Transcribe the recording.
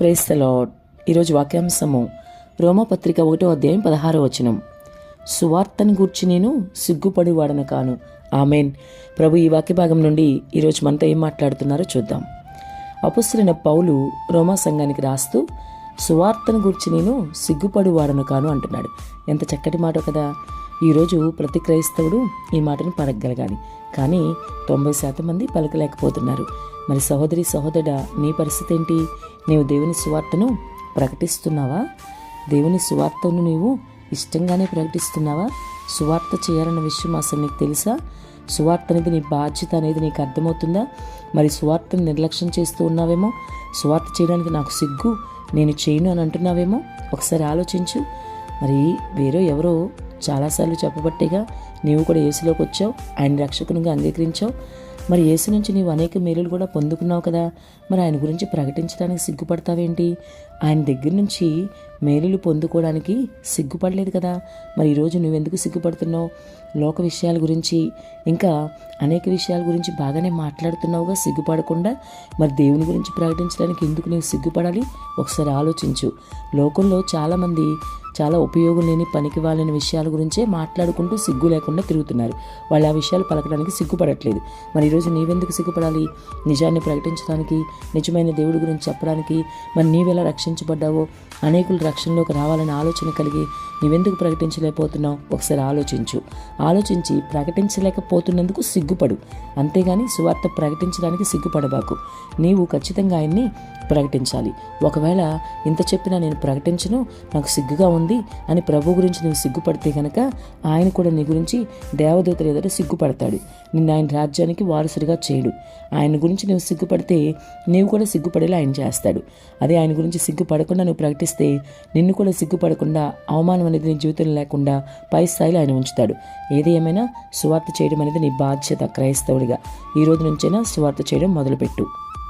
Praise the lord ఈరోజు వాక్యాంశము రోమపత్రిక ఒకటో అధ్యాయం పదహారో వచనం. సువార్తను గూర్చి నేను సిగ్గుపడివాడను కాను. ఆమెన్. ప్రభు ఈ వాక్య భాగం నుండి ఈరోజు మనతో ఏం మాట్లాడుతున్నారో చూద్దాం. అపుస్తులైన పౌలు రోమా సంఘానికి రాస్తూ సువార్తను గురించి నేను సిగ్గుపడివాడను కాను అంటున్నాడు. ఎంత చక్కటి మాట కదా. ఈరోజు ప్రతి క్రైస్తవుడు ఈ మాటను పలకగలగాలి. కానీ తొంభై శాతం మంది పలకలేకపోతున్నారు. మరి సహోదరి సహోదరుడా నీ పరిస్థితి ఏంటి నీవు దేవుని సువార్తను ప్రకటిస్తున్నావా? దేవుని సువార్తను నీవు ఇష్టంగానే ప్రకటిస్తున్నావా? సువార్త చేయాలన్న విషయం అసలు నీకు తెలుసా? సువార్త అనేది నీ బాధ్యత అనేది నీకు అర్థమవుతుందా? మరి సువార్తను నిర్లక్ష్యం చేస్తూ ఉన్నావేమో? సువార్త చేయడానికి నాకు సిగ్గు నేను చేయను అని అంటున్నావేమో? ఒకసారి ఆలోచించు. మరి వేరే ఎవరో చాలాసార్లు చెప్పబట్టేగా నీవు కూడా ఏసులోకి వచ్చావు ఆయన రక్షకునిగా అంగీకరించావు. మరి యేసు నుంచి నీవు అనేక మేలులు కూడా పొందుకున్నావు కదా. మరి ఆయన గురించి ప్రకటించడానికి సిగ్గుపడతావేంటి? ఆయన దగ్గర నుంచి మేలులు పొందుకోవడానికి సిగ్గుపడలేదు కదా? మరి ఈరోజు నువ్వెందుకు సిగ్గుపడుతున్నావు? లోక విషయాల గురించి ఇంకా అనేక విషయాల గురించి బాగానే మాట్లాడుతున్నావుగా సిగ్గుపడకుండా. మరి దేవుని గురించి ప్రకటించడానికి ఎందుకు నువ్వు సిగ్గుపడాలి? ఒకసారి ఆలోచించు. లోకంలో చాలామంది చాలా ఉపయోగం లేని పనికి వాళ్ళని విషయాల గురించే మాట్లాడుకుంటూ సిగ్గు లేకుండా తిరుగుతున్నారు. వాళ్ళు ఆ విషయాలు పలకడానికి సిగ్గుపడట్లేదు. మరి ఈరోజు నీవెందుకు సిగ్గుపడాలి? నిజాన్ని ప్రకటించడానికి నిజమైన దేవుడి గురించి చెప్పడానికి మరి నీవెలా రక్షించబడ్డావో? అనేకులు రక్షణలోకి రావాలని ఆలోచన కలిగి నీవెందుకు ప్రకటించలేకపోతున్నావు? ఒకసారి ఆలోచించు. ఆలోచించి ప్రకటించలేకపోతున్నందుకు సిగ్గుపడు. అంతేగాని సువార్త ప్రకటించడానికి సిగ్గుపడబాకు. నీవు ఖచ్చితంగా ఆయన్ని ప్రకటించాలి. ఒకవేళ ఇంత చెప్పినా నేను ప్రకటించను నాకు సిగ్గుగా ఉంది అని ప్రభు గురించి నువ్వు సిగ్గుపడితే కనుక ఆయన కూడా నీ గురించి దేవదూతలు ఎదుట సిగ్గుపడతాడు. నిన్ను ఆయన రాజ్యానికి వారసుడిగా చేయడు. ఆయన గురించి నువ్వు సిగ్గుపడితే నీవు కూడా సిగ్గుపడేలా ఆయన చేస్తాడు. అదే ఆయన గురించి సిగ్గుపడకుండా నువ్వు ప్రకటిస్తే నిన్ను కూడా సిగ్గుపడకుండా అవమానం అనేది నీ జీవితంలో లేకుండా పై స్థాయిలో ఆయన ఉంచుతాడు. ఏది ఏమైనా సువార్త చేయడం అనేది నీ బాధ్యత క్రైస్తవుడిగా. ఈ రోజు నుంచైనా సువార్త చేయడం మొదలుపెట్టు.